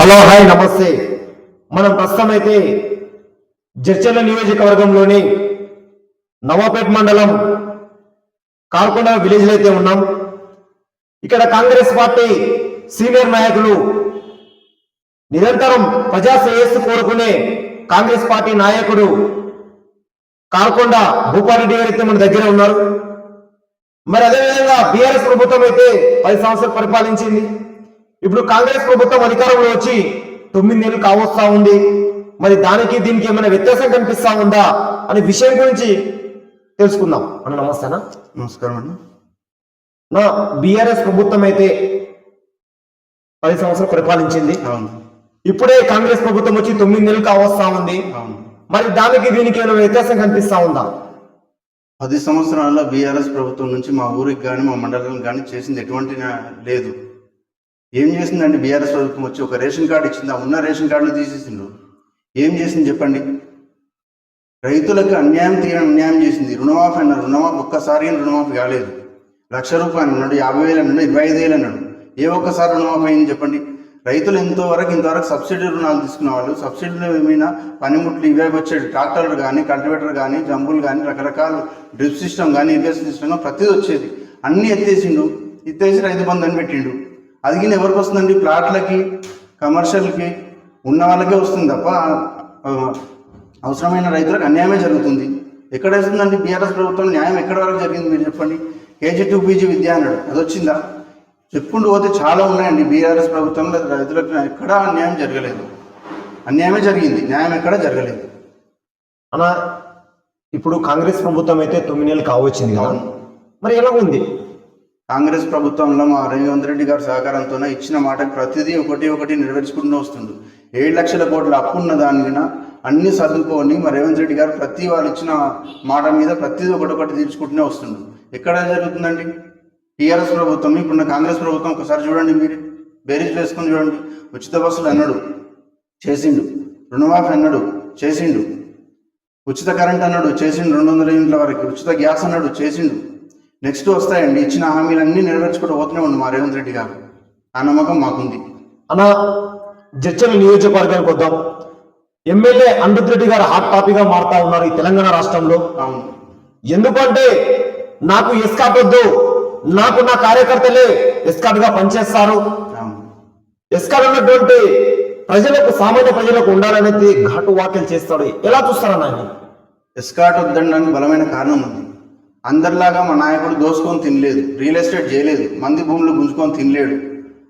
Hello hi నమస్తే. మనం ప్రస్తుతం అయితే జడ్చర్ల నియోజకవర్గంలోని నవాపేట మండలం కాల్కొండ విలేజ్లో అయితే ఉన్నాం. ఇక్కడ కాంగ్రెస్ పార్టీ సీనియర్ నాయకులు నిరంతరం ప్రజా శ్రేయస్సు కోరుకునే కాంగ్రెస్ పార్టీ నాయకుడు కాల్కొండ భూపారెడ్డి గారు అయితే మన దగ్గర ఉన్నారు. మరి అదేవిధంగా బీఆర్ఎస్ ప్రభుత్వం అయితే పది సంవత్సరాలు పరిపాలించింది. ఇప్పుడు కాంగ్రెస్ ప్రభుత్వం అధికారంలో వచ్చి తొమ్మిది నెలలు కావస్తా ఉంది. మరి దానికి దీనికి ఏమైనా వ్యత్యాసం కనిపిస్తా ఉందా అనే విషయం గురించి తెలుసుకుందాం. అన్న నమస్తేనా నమస్కారం అండి నా బీఆర్ఎస్ ప్రభుత్వం అయితే పది సంవత్సరాలు పరిపాలించింది. అవును. ఇప్పుడే కాంగ్రెస్ ప్రభుత్వం వచ్చి తొమ్మిది నెలలు కావస్తా ఉంది. అవును. మరి దానికి దీనికి ఏమైనా వ్యత్యాసం కనిపిస్తా ఉందా? పది సంవత్సరాల బీఆర్ఎస్ ప్రభుత్వం నుంచి మా ఊరికి కానీ మా మండలానికి కానీ చేసింది ఎటువంటి లేదు. ఏం చేసిందండి బీఆర్ఎస్ ప్రభుత్వం వచ్చి? ఒక రేషన్ కార్డు ఇచ్చిందా? ఉన్న రేషన్ కార్డులు తీసేసిండ్రు. ఏం చేసింది చెప్పండి? రైతులకు అన్యాయం తీయడం అన్యాయం చేసింది. రుణమాఫీ అన్నారు. రుణమాఫీ ఒక్కసారి రుణమాఫీ కాలేదు. లక్ష రూపాయలు అన్నాడు యాభై వేలు అన్నాడు ఇరవై ఐదు వేలు అన్నాడు. ఏ ఒక్కసారి రుణమాఫీ అయింది చెప్పండి? రైతులు ఎంతవరకు ఇంతవరకు సబ్సిడీ రుణాలు తీసుకునే వాళ్ళు సబ్సిడీలో ఏమైనా పనిముట్లు ఇవే వచ్చాడు ట్రాక్టర్లు కానీ కల్టివేటర్ కానీ జంబులు కానీ రకరకాల డ్రిప్ సిస్టమ్ కానీ ఇరిగేషన్ సిస్టమ్ ప్రతిదీ వచ్చేది. అన్నీ ఎత్తేసిండు. ఎత్తేసి రైతు బంధు అని పెట్టిండు. అది గిన ఎవరికి వస్తుందండి? ప్లాట్లకి కమర్షియల్కి ఉన్న వాళ్ళకే వస్తుంది తప్ప అవసరమైన రైతులకు అన్యాయమే జరుగుతుంది. ఎక్కడ వేస్తుందండి? బీఆర్ఎస్ ప్రభుత్వం న్యాయం ఎక్కడ వరకు జరిగింది మీరు చెప్పండి? కేజీ టూ పీజీ విద్య అన్నాడు. అది వచ్చిందా చెప్పుకుంటూ పోతే చాలా ఉన్నాయండి. బీఆర్ఎస్ ప్రభుత్వంలో రైతులకు ఎక్కడా అన్యాయం జరగలేదు. అన్యాయమే జరిగింది. న్యాయం ఎక్కడా జరగలేదు. అలా ఇప్పుడు కాంగ్రెస్ ప్రభుత్వం అయితే తొమ్మిది నెలలు కావచ్చింది కదా? మరి ఎలా ఉంది? కాంగ్రెస్ ప్రభుత్వంలో మా రేవంత్ రెడ్డి గారి సహకారంతోనే ఇచ్చిన మాటకు ప్రతిదీ ఒకటి ఒకటి నెరవేర్చుకుంటూ వస్తుంది. ఏడు లక్షల కోట్ల అప్పు ఉన్న దానిన అన్ని సర్దుకొని మా రేవంత్ రెడ్డి గారు ప్రతి వాళ్ళు ఇచ్చిన మాట మీద ప్రతిదీ ఒకటి ఒకటి తీర్చుకుంటూనే వస్తుంది. ఎక్కడ జరుగుతుందండి? టీఆర్ఎస్ ప్రభుత్వం ఇప్పుడున్న కాంగ్రెస్ ప్రభుత్వం ఒకసారి చూడండి మీరు. బేరీజ్ వేసుకొని చూడండి. ఉచిత బస్సులు అన్నాడు చేసిండు. రుణమాఫీ అన్నాడు చేసిండు. ఉచిత కరెంట్ అన్నాడు చేసిండు రెండు వందల యూనిట్ల వరకు. ఉచిత గ్యాస్ అన్నాడు చేసిండు. నెక్స్ట్ వస్తాయండి. ఇచ్చిన హామీలన్నీ నెరవేర్చుకుంటూ పోతూనే ఉంది మా రేవంత్ రెడ్డి గారు. ఆ నమ్మకం మాకుంది. అన్న జడ్చర్ల నియోజకవర్గానికి వద్దాం. ఎమ్మెల్యే అమృత్ రెడ్డి గారు హాట్ టాపిక్గా మారుతా ఉన్నారు ఈ తెలంగాణ రాష్ట్రంలో. అవును. ఎందుకంటే నాకు ఎస్కాట్ వద్దు. నాకు నా కార్యకర్తలే ఎస్కాట్గా పనిచేస్తారు. ఎస్కాట్ ఉన్నటువంటి ప్రజలకు సామాన్య ప్రజలకు ఉండాలనేది ఘాటు వ్యాఖ్యలు చేస్తాడు. ఎలా చూస్తారన్న? ఎస్కాట్ వద్దడానికి బలమైన కారణం ఉంది. అందరిలాగా మా నాయకుడు దోసుకొని తినలేదు. రియల్ ఎస్టేట్ చేయలేదు. మంది భూములు గుంజుకొని తినలేడు.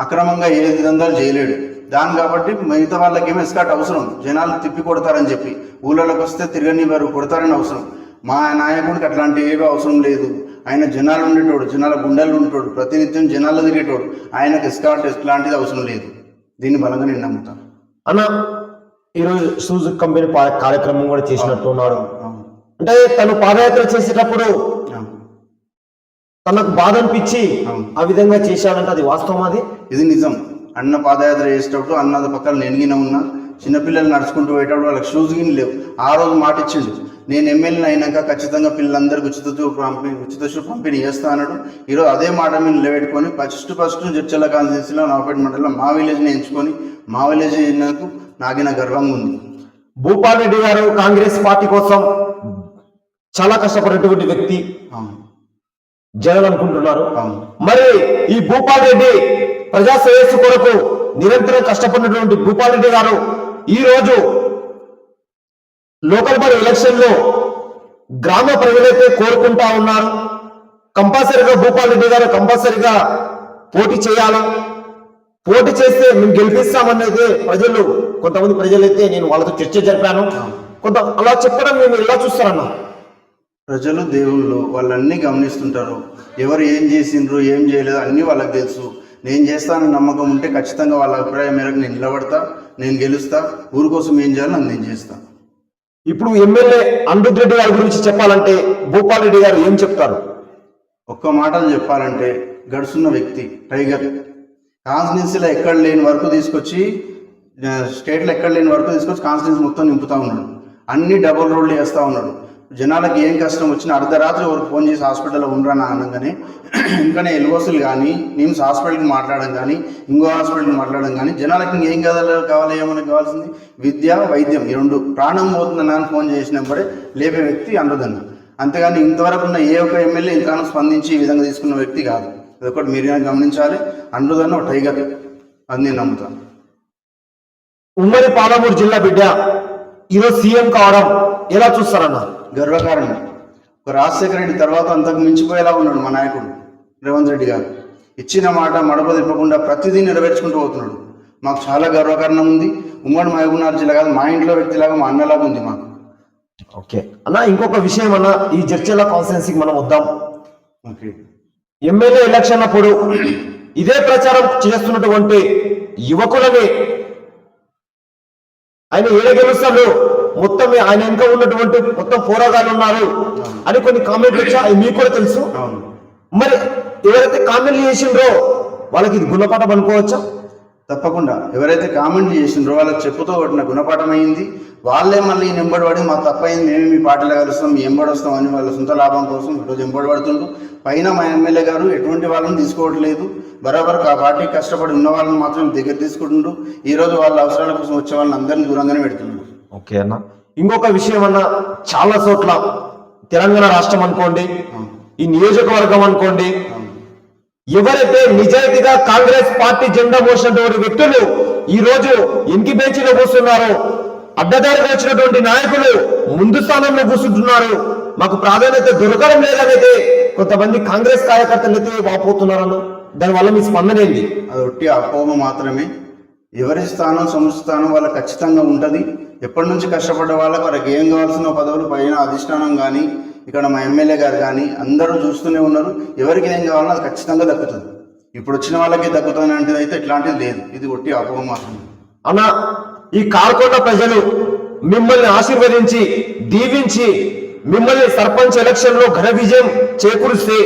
అక్రమంగా ఏ విధంగా చేయలేడు. దాని కాబట్టి మిగతా వాళ్ళకి ఏమో ఎస్కాట్ అవసరం? జనాలు తిప్పి కొడతారని చెప్పి. ఊళ్ళలోకి వస్తే తిరగని వారు కొడతారని అవసరం. మా నాయకుడికి అట్లాంటి ఏవి అవసరం లేదు. ఆయన జనాలు ఉండేటోడు జనాల గుండెలు ఉండేటోడు ప్రతినిత్యం జనాలు తిరిగేటోడు. ఆయనకు ఎస్కాట్ ఎట్లాంటిది అవసరం లేదు. దీన్ని బలంగా నేను నమ్ముతాను. అన్న ఈరోజు సూజు కంపెనీ కార్యక్రమం కూడా చేసినట్టు ఉన్నాడు అంటే తను పాదయాత్ర చేసేటప్పుడు తనకు బాధ అనిపించి. ఆ విధంగా చేశాడంటే అది వాస్తవం అది? ఇది నిజం. అన్న పాదయాత్ర చేసేటప్పుడు అన్న పక్కన నెనిగిన ఉన్నా చిన్నపిల్లలు నడుచుకుంటూ పోయేటప్పుడు వాళ్ళకి షూస్ గిని లేవు. ఆ రోజు మాట ఇచ్చిండు నేను ఎమ్మెల్యేని అయినాక ఖచ్చితంగా పిల్లలందరికీ ఉచిత పంపిణీ ఉచిత షూ పంపిణీ చేస్తా అన్నాడు. ఈరోజు అదే మాట మీద నిలబెట్టుకొని ఫస్ట్ ఫస్ట్ జడ్చల్ల కాన్స్టిట్యూన్సీలో నాపేట మండలంలో మా విలేజ్ని ఎంచుకొని మా విలేజ్ నాకు నాకిన గర్వంగా ఉంది. భూపాల్ రెడ్డి గారు కాంగ్రెస్ పార్టీ కోసం చాలా కష్టపడినటువంటి వ్యక్తి. జగన్ అనుకుంటున్నారు. మరి ఈ భూపాల్ రెడ్డి ప్రజా శ్రేయస్సు కొరకు నిరంతరం కష్టపడినటువంటి భూపాల్ రెడ్డి గారు ఈ రోజు లోకల్ బాడీ ఎలక్షన్లో గ్రామ ప్రజలైతే కోరుకుంటా ఉన్నారు. కంపల్సరిగా భూపాల్ రెడ్డి గారు కంపల్సరిగా పోటీ చేయాలి. పోటీ చేస్తే మేము గెలిపిస్తామన్నైతే ప్రజలు కొంతమంది ప్రజలైతే నేను వాళ్ళతో చర్చ జరిపాను. కొంత అలా చెప్పడం మేము ఎలా చూస్తారన్నా? ప్రజలు దేవుళ్ళు వాళ్ళన్నీ గమనిస్తుంటారు. ఎవరు ఏం చేసిండ్రు ఏం చేయలేదు అన్నీ వాళ్ళకి తెలుసు. నేను చేస్తానని నమ్మకం ఉంటే ఖచ్చితంగా వాళ్ళ అభిప్రాయం మేరకు నేను నిలబడతా నేను గెలుస్తా ఊరి కోసం ఏం చేయాలో అది నేను చేస్తా. ఇప్పుడు ఎమ్మెల్యే అమృత్ రెడ్డి గారి గురించి చెప్పాలంటే భూపాల్ రెడ్డి గారు ఏం చెప్తారు? ఒక్క మాటలు చెప్పాలంటే గడుసున్న వ్యక్తి టైగర్. కాన్స్టిట్యున్సీలో ఎక్కడ లేని వరకు తీసుకొచ్చి స్టేట్లో ఎక్కడ లేని వరకు తీసుకొచ్చి కాన్స్టిట్యున్సీ మొత్తం నింపుతా ఉన్నాడు. అన్ని డబుల్ రోడ్లు వేస్తూ ఉన్నాడు. జనాలకి ఏం కష్టం వచ్చినా అర్ధరాత్రి వరకు ఫోన్ చేసి హాస్పిటల్లో ఉండరని అనగానే ఇంకానే ఎల్ఓసులు కానీ నిమ్స్ హాస్పిటల్కి మాట్లాడడం కానీ ఇంకో హాస్పిటల్కి మాట్లాడడం కానీ జనాలకి ఇంకేం కావాలి కావాలి ఏమైనా కావాల్సింది? విద్య వైద్యం ఈ రెండు. ప్రాణం పోతుందని అని ఫోన్ చేసినప్పుడే లేపే వ్యక్తి అనుదన్న అంతేగాని ఇంతవరకు ఉన్న ఏ ఒక్క ఎమ్మెల్యే ఇంతగానో స్పందించి ఈ విధంగా తీసుకున్న వ్యక్తి కాదు. అదొకటి మీరు గమనించాలి. అనుదన్న ఒక టైగర్ అది నేను నమ్ముతాను. ఉమ్మడి పాలమూరు జిల్లా బిడ్డ ఈరోజు సీఎం కావడం ఎలా చూస్తారన్నారు? గర్వకారణం. ఒక రాజశేఖర రెడ్డి తర్వాత అంతకు మించిపోయేలా ఉన్నాడు మా నాయకుడు రేవంత్ రెడ్డి గారు. ఇచ్చిన మాట మడప తిప్పకుండా ప్రతిదీ నెరవేర్చుకుంటూ పోతున్నాడు. మాకు చాలా గర్వకారణం ఉంది. ఉమ్మడి మహబూబ్నగర్ జిల్లా కాదు మా ఇంట్లో వ్యక్తిలాగా మా అన్నలాగా ఉంది మాకు. ఓకే. అన్న ఇంకొక విషయం అన్న ఈ జడ్చర్ల కాన్స్టిట్యున్సీకి మనం వద్దాం. ఓకే. ఎమ్మెల్యే ఎలక్షన్ అప్పుడు ఇదే ప్రచారం చేస్తున్నటువంటి యువకులని ఆయన ఏడ గెలుస్తాడు? మొత్తం ఆయన వెనుక ఉన్నటువంటి మొత్తం పోరాగాలు ఉన్నారు అని కొన్ని కామెంట్లు వచ్చా అవి మీకు కూడా తెలుసు. మరి ఎవరైతే కామెంట్లు చేసిండ్రో వాళ్ళకి ఇది గుణపాఠం అనుకోవచ్చా? తప్పకుండా. ఎవరైతే కామెంట్ చేసిండ్రో వాళ్ళకి చెప్పుతో కొట్టిన గుణపాఠం అయింది. వాళ్ళే మళ్ళీ నెంబడి పడి మా తప్పైంది మేము మీ పార్టీలో కలుస్తాం మీ ఎంబడి వస్తాం అని వాళ్ళ సొంత లాభం కోసం ఈరోజు ఎంబడి పడుతుండ్రు. పైన మా ఎమ్మెల్యే గారు ఎటువంటి వాళ్ళని తీసుకోవట్లేదు. బరాబర్ ఆ పార్టీ కష్టపడి ఉన్న వాళ్ళని మాత్రం దగ్గర తీసుకుంటుండ్రు. ఈ రోజు వాళ్ళ అవసరాల కోసం వచ్చే వాళ్ళని అందరినీ దూరంగానే పెడుతున్నారు ఓకే అన్న. ఇంకొక విషయం అన్న చాలా చోట్ల తెలంగాణ రాష్ట్రం అనుకోండి ఈ నియోజకవర్గం అనుకోండి ఎవరైతే నిజాయితీగా కాంగ్రెస్ పార్టీ జెండా మోసినటువంటి వ్యక్తులు ఈ రోజు ఇంకి బెంచీలో కూర్చున్నారో అడ్డదారిగా వచ్చినటువంటి నాయకులు ముందు స్థానంలో కూర్చుంటున్నారు మాకు ప్రాధాన్యత దొరకడం లేదనైతే కొంతమంది కాంగ్రెస్ కార్యకర్తలు అయితే వాపోతున్నారను దానివల్ల మీ స్పందన ఏంది అది ఒట్టి అపోహ మాత్రమే. ఎవరి స్థానం సంస్థానం వాళ్ళ ఖచ్చితంగా ఉంటుంది. ఎప్పటి నుంచి కష్టపడ్డ వాళ్ళకి వాళ్ళకి ఏం కావాల్సిన పదవులు పైన అధిష్టానం కానీ ఇక్కడ మా ఎమ్మెల్యే గారు కానీ అందరూ చూస్తూనే ఉన్నారు. ఎవరికి ఏం కావాలో అది ఖచ్చితంగా దక్కుతుంది. ఇప్పుడు వచ్చిన వాళ్ళకి దక్కుతుంది అంటే అయితే ఇట్లాంటిది లేదు. ఇది ఒట్టి అపోహ మాత్రమే అన్న ఈ కాల్కొండ ప్రజలు మిమ్మల్ని ఆశీర్వదించి దీవించి మిమ్మల్ని సర్పంచ్ ఎలక్షన్లో ఘన విజయం చేకూరిస్తే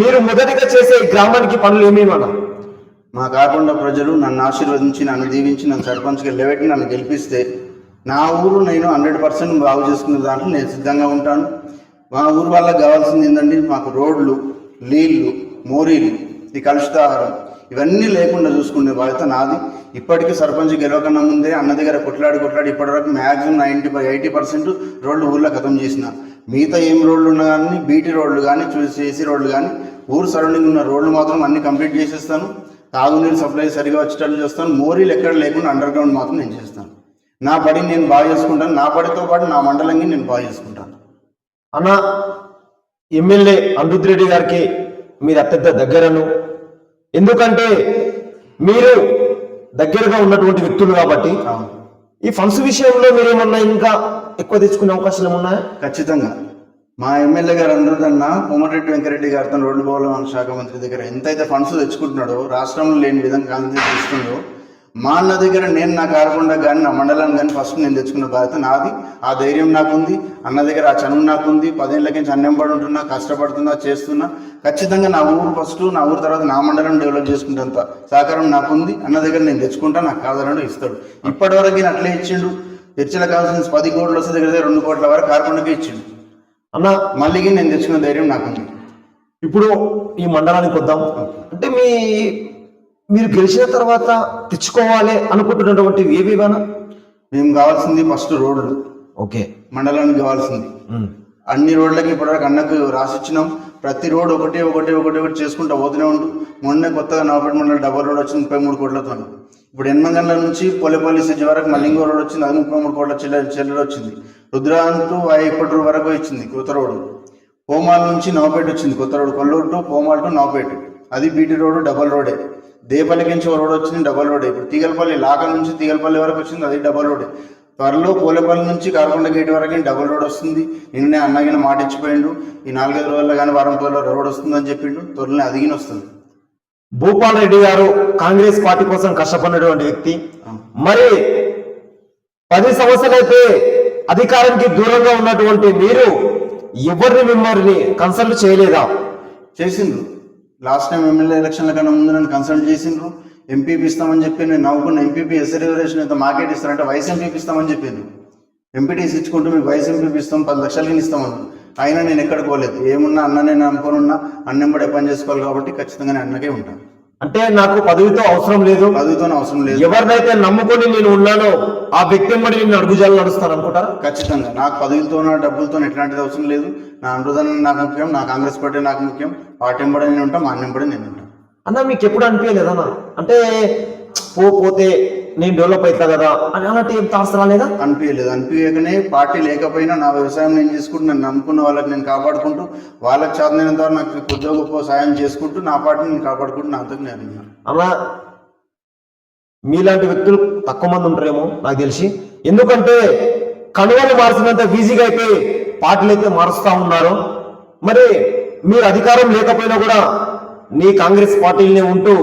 మీరు మొదటిగా చేసే గ్రామానికి పనులు ఏమేమన్నా మా కాకుండా ప్రజలు నన్ను ఆశీర్వదించి నన్ను దీవించి నన్ను సర్పంచ్కి వెళ్ళబెట్టి నన్ను గెలిపిస్తే నా ఊరు నేను హండ్రెడ్ పర్సెంట్ బాగు చేసుకునే దాంట్లో నేను సిద్ధంగా ఉంటాను. మా ఊరు వాళ్ళకి కావాల్సింది ఏంటంటే మాకు రోడ్లు నీళ్ళు మోరీలు ఈ కలుషితాహారం ఇవన్నీ లేకుండా చూసుకునే బాధ్యత నాది. ఇప్పటికీ సర్పంచ్ గెలవకన్నా ముందే అన్న దగ్గర కొట్లాడి కొట్లాడి ఇప్పటివరకు మ్యాక్సిమం నైంటీ ఎయిటీ పర్సెంట్ రోడ్లు ఊర్లో ఖతం చేసిన. మిగతా ఏం రోడ్లు ఉన్నా కానీ బీటీ రోడ్లు కానీ చూసి ఏసీ రోడ్లు కానీ ఊరు సరౌండింగ్ ఉన్న రోడ్లు మాత్రం అన్ని కంప్లీట్ చేసేస్తాను. తాగునీరు సప్లై సరిగా వచ్చేటట్లు చేస్తాను. మోరీలు ఎక్కడ లేకుండా అండర్ గ్రౌండ్ మాత్రం నేను చేస్తాను. నా పడిని నేను బాగా చేసుకుంటాను నా పడితో పాటు నా మండలంకి నేను బాగా చేసుకుంటాను. అన్న ఎమ్మెల్యే అనిరుద్ రెడ్డి గారికి మీరు అత్యంత దగ్గరను. ఎందుకంటే మీరు దగ్గరగా ఉన్నటువంటి వ్యక్తులు కాబట్టి ఈ ఫండ్స్ విషయంలో మీరు ఏమన్నా ఇంకా ఎక్కువ తెచ్చుకునే అవకాశాలు ఏమున్నాయా ఖచ్చితంగా. మా ఎమ్మెల్యే గారు అందరికన్నా కోమటిరెడ్డి వెంకరెడ్డి గారితో రోడ్డు భవన శాఖ మంత్రి దగ్గర ఎంతైతే ఫండ్స్ తెచ్చుకుంటున్నాడో రాష్ట్రంలో లేని విధంగా కాంగ్రెస్ ఇస్తుందో మా అన్న దగ్గర నేను నా కాకుండా కానీ నా మండలాన్ని కానీ ఫస్ట్ నేను తెచ్చుకున్న బాధ్యత నాది. ఆ ధైర్యం నాకుంది. అన్న దగ్గర ఆ చనువు నాకుంది. పదేళ్ళకి నుంచి అన్నంబడి ఉంటున్నా కష్టపడుతున్నా చేస్తున్నా. ఖచ్చితంగా నా ఊరు ఫస్ట్ నా ఊరు తర్వాత నా మండలం డెవలప్ చేసుకుంటేంత సహకారం నాకుంది. అన్న దగ్గర నేను తెచ్చుకుంటా నాకు కాదన్నాడు ఇస్తాడు. ఇప్పటివరకు ఈయన అట్లే ఇచ్చిండు. చర్చల కావాల్సిన పది కోట్లు వస్తే దగ్గర దగ్గర రెండు కోట్ల వరకు కార్కొండకే ఇచ్చిండు. అన్న మళ్ళీ నేను తెచ్చుకున్న ధైర్యం నాకుంది. ఇప్పుడు ఈ మండలానికి వద్దాం. అంటే మీ మీరు గెలిచిన తర్వాత తెచ్చుకోవాలి అనుకుంటున్నటువంటి ఏవేవనా మేము కావాల్సింది ఫస్ట్ రోడ్లు ఓకే. మండలానికి కావాల్సింది. అన్ని రోడ్లకి ఇప్పటివరకు అన్నకు రాసిచ్చినాం ప్రతి రోడ్ ఒకటి ఒకటి ఒకటి ఒకటి చేసుకుంటూ పోతూనే ఉండు. మొన్నే కొత్తగా నవపేట మండలం డబల్ రోడ్ వచ్చింది ముప్పై మూడు కోట్లతో. ఇప్పుడు ఎనిమిది గంటల నుంచి పొలిపల్లి సిజ్జి వరకు ఇంకో రోడ్ వచ్చింది అది ముప్పై మూడు కోట్ల చిల్లర చిల్లర వచ్చింది. రుద్రాంతు ఇప్పటి వరకు వచ్చింది కొత్త రోడ్డు పోమాల్ నుంచి నవపేట వచ్చింది కొత్త road. Kolluru to Pomal to Navapet అది బీటీ రోడ్డు డబల్ రోడే. దేపల్లికి నుంచి ఒక రోడ్ వచ్చింది డబల్ రోడ్. ఇప్పుడు తీగలపల్లి లాక నుంచి తీగలపల్లి వరకు వచ్చింది అది డబల్ రోడ్. త్వరలో పోలేపల్లి నుంచి కారకొండ గేట్ వరకు డబల్ రోడ్ వస్తుంది. నిన్నే అన్నగిన మాట ఇచ్చిపోయిండు. ఈ నాలుగైదు రోజుల్లో కానీ వారం రోజుల్లో రోడ్ వస్తుందని చెప్పిండు. త్వరలోనే అదిగిన వస్తుంది. భూపాల్ రెడ్డి గారు కాంగ్రెస్ పార్టీ కోసం కష్టపడినటువంటి వ్యక్తి. మరి పది సంవత్సరాలైతే అధికారానికి దూరంగా ఉన్నటువంటి మీరు ఎవరిని మిమ్మల్ని కన్సల్ట్ చేయలేదా? చేసిండ్రు. లాస్ట్ టైం ఎమ్మెల్యే ఎలక్షన్ల కన్నా ముందు నన్ను కన్సల్ట్ చేసిండ్రు. ఎంపీపీ ఇస్తామని చెప్పి నేను నవ్వుకున్న ఎంపీపీ ఎస్ రిజర్వేషన్ అయితే మార్కెట్ ఇస్తారంటే వైస్ ఎంపీపీ ఇస్తామని చెప్పిండ్రు. ఎంపీటీసీ ఇచ్చుకుంటూ మీకు వైస్ ఎంపీపీ ఇస్తాం పది లక్షలకి ఇస్తామని అయినా నేను ఎక్కడ పోలేదు. ఏమున్నా అన్న నేను నమ్ముకొని ఉన్నా అన్నెంబడే పని చేసుకోవాలి కాబట్టి ఖచ్చితంగా నేను అన్నకే ఉంటాను అంటే నాకు పదవితో అవసరం లేదు. పదవితో అవసరం లేదు. ఎవరినైతే నమ్ముకొని నేను ఉన్నానో ఆ వ్యక్తి వెంబడి నేను అడుగుజాలను నడుస్తాను అనుకుంటారా? ఖచ్చితంగా. నాకు పదవులతోనో డబ్బులతో ఎట్లాంటిది అవసరం లేదు. నా అనుదానం నాకు ముఖ్యం నా కాంగ్రెస్ పార్టీ నాకు ముఖ్యం. పార్టీ ఎంబడే నేను ఉంటాం మా అన్న ఎంబడే నేను ఉంటాను అన్న మీకు ఎప్పుడు అనిపించలేదన్న అంటే పోతే నేను డెవలప్ అవుతా కదా? అని అలాంటి ఏం థాట్స్ రాలేదా అనిపించలేదు అనిపించకనే పార్టీ లేకపోయినా నా వ్యవసాయం నేను చేసుకుంటూ నన్ను నమ్ముకున్న వాళ్ళకి నేను కాపాడుకుంటూ వాళ్ళకి చదివినంత వరకు నాకు కొద్దిగా గొప్ప సాయం చేసుకుంటూ నా పార్టీని నేను కాపాడుకుంటూ నాతో నేను అన్న మీలాంటి వ్యక్తులు తక్కువ మంది ఉంటారేమో నాకు తెలిసి. ఎందుకంటే కనుగోలు మార్చినంత ఈజీగా అయితే పార్టీలు అయితే మారుస్తా ఉన్నారు. మరి మీరు అధికారం లేకపోయినా కూడా నీ కాంగ్రెస్ పార్టీలనే ఉంటూ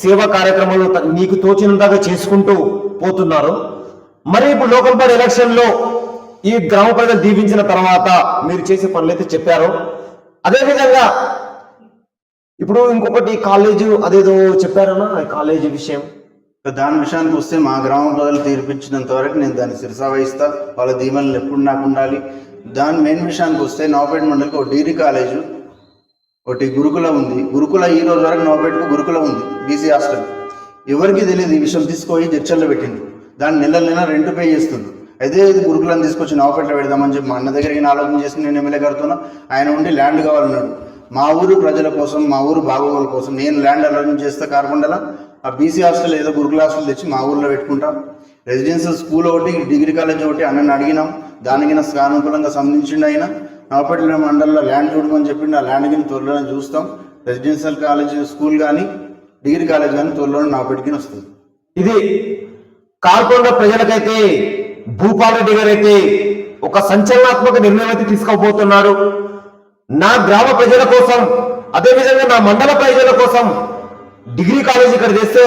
సేవా కార్యక్రమాలు నీకు తోచినంతగా చేసుకుంటూ పోతున్నారు. మరి ఇప్పుడు లోకల్ బాడీ ఎలక్షన్లో ఈ గ్రామ ప్రజలు దీవించిన తర్వాత మీరు చేసే పనులైతే చెప్పారు. అదేవిధంగా ఇప్పుడు ఇంకొకటి కాలేజీ అదేదో చెప్పారన్నా కాలేజీ విషయం. దాని విషయానికి వస్తే మా గ్రామ ప్రజలు తీర్పించినంత వరకు నేను దాన్ని శిరసా వహిస్తా. వాళ్ళ దీవెనలు ఎప్పుడు నాకు ఉండాలి. దాని మెయిన్ విషయానికి వస్తే నవపేట మండలికి ఒక డిగ్రీ కాలేజు ఒకటి గురుకుల ఉంది. గురుకుల ఈ రోజు వరకు నవపేటకు గురుకుల ఉంది. బీసీ హాస్టల్ ఎవరికి తెలియదు ఈ విషయం. తీసుకొని చర్చల్లో పెట్టిండ్రు. దాన్ని నెల నెల రెంట్ పే చేస్తుంది అయితే ఇది గురుకులను తీసుకొచ్చి నవపెట్లో పెడదామని చెప్పి మా అన్న దగ్గరికి నేను ఆలోచన చేసి నేను ఎమ్మెల్యే గారితో ఆయన ఉండి ల్యాండ్ కావాలన్నాడు. మా ఊరు ప్రజల కోసం మా ఊరు బాగోగుల కోసం నేను ల్యాండ్ ఆలోచన చేస్తే కాకుండా ఆ బీసీ హాస్టల్ ఏదో గురుకుల హాస్టల్ తెచ్చి మా ఊర్లో పెట్టుకుంటాం? రెసిడెన్షియల్ స్కూల్ ఒకటి డిగ్రీ కాలేజ్ ఒకటి అన్నని అడిగినాం. దానికి స్థానుకూలంగా సానుకూలంగా సంబంధించిండు ఆయన. నవపేట మండలంలో ల్యాండ్ చూడమని చెప్పి ఆ ల్యాండ్ కింద త్వరలోనే చూస్తాం. రెసిడెన్షియల్ కాలేజ్ స్కూల్ కానీ డిగ్రీ కాలేజ్ కానీ త్వరలోనే నవపేటకి వస్తుంది. ఇది కాల్కొండ ప్రజలకైతే భూపాల్ రెడ్డి గారు అయితే ఒక సంచలనాత్మక నిర్ణయం అయితే తీసుకోబోతున్నారు. నా గ్రామ ప్రజల కోసం అదేవిధంగా నా మండల ప్రజల కోసం డిగ్రీ కాలేజ్ ఇక్కడ చేస్తే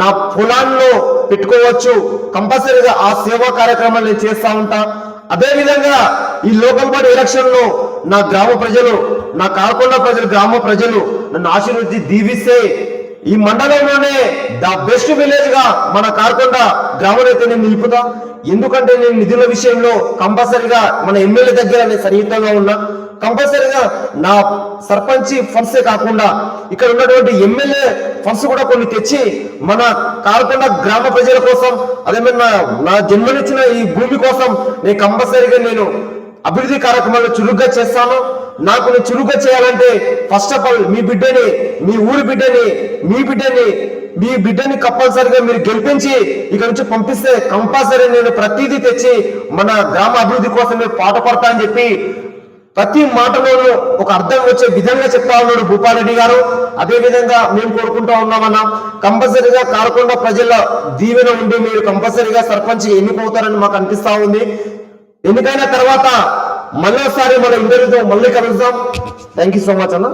నా పొలాల్లో పెట్టుకోవచ్చు. కంపల్సరీగా ఆ సేవా కార్యక్రమాలు నేను చేస్తా ఉంటా. అదే విధంగా ఈ లోకల్ బాడీ ఎలక్షన్లో నా గ్రామ ప్రజలు నా కాకుండా ప్రజలు గ్రామ ప్రజలు నన్ను ఆశీర్వదించి దీవిస్తే ఈ మండలంలోనే ద బెస్ట్ విలేజ్గా మన కార్కొండ గ్రామం నేను నిలుపుతా. ఎందుకంటే నేను నిధుల విషయంలో కంపల్సరిగా మన ఎమ్మెల్యే దగ్గర నేను సన్నిహితంగా ఉన్నా. కంపల్సరీగా నా సర్పంచి ఫండ్సే కాకుండా ఇక్కడ ఉన్నటువంటి ఎమ్మెల్యే ఫండ్స్ కూడా కొన్ని తెచ్చి మన కార్కొండ గ్రామ ప్రజల కోసం అదే నా నా జన్మనిచ్చిన ఈ భూమి కోసం నేను కంపల్సరీగా నేను అభివృద్ధి కార్యక్రమాలు చురుగ్గా చేస్తాను. నాకు నేను చురుగ్గా చేయాలంటే ఫస్ట్ ఆఫ్ ఆల్ మీ బిడ్డని మీ ఊరి బిడ్డని మీ బిడ్డని మీ బిడ్డని కంపల్సరిగా మీరు గెలిపించి ఇక్కడ నుంచి పంపిస్తే కంపల్సరీ నేను ప్రతిదీ తెచ్చి మన గ్రామ అభివృద్ధి కోసం నేను పాట పడతా అని చెప్పి ప్రతి మాటలోనూ ఒక అర్థం వచ్చే విధంగా చెప్తా ఉన్నాడు భూపాలరెడ్డి గారు. అదే విధంగా మేము కోరుకుంటా ఉన్నామన్నా కంపల్సరీగా కారకొండ ప్రజల దీవెన ఉండి మీరు కంపల్సరీగా సర్పంచ్ ఎన్నికవుతారని మాకు అనిపిస్తా ఉంది. ఎన్నికైన తర్వాత మళ్ళీ ఒకసారి మన ఇంటర్వ్యూతో మళ్ళీ కలుద్దాం. థ్యాంక్ యూ సో మచ్ అన్న.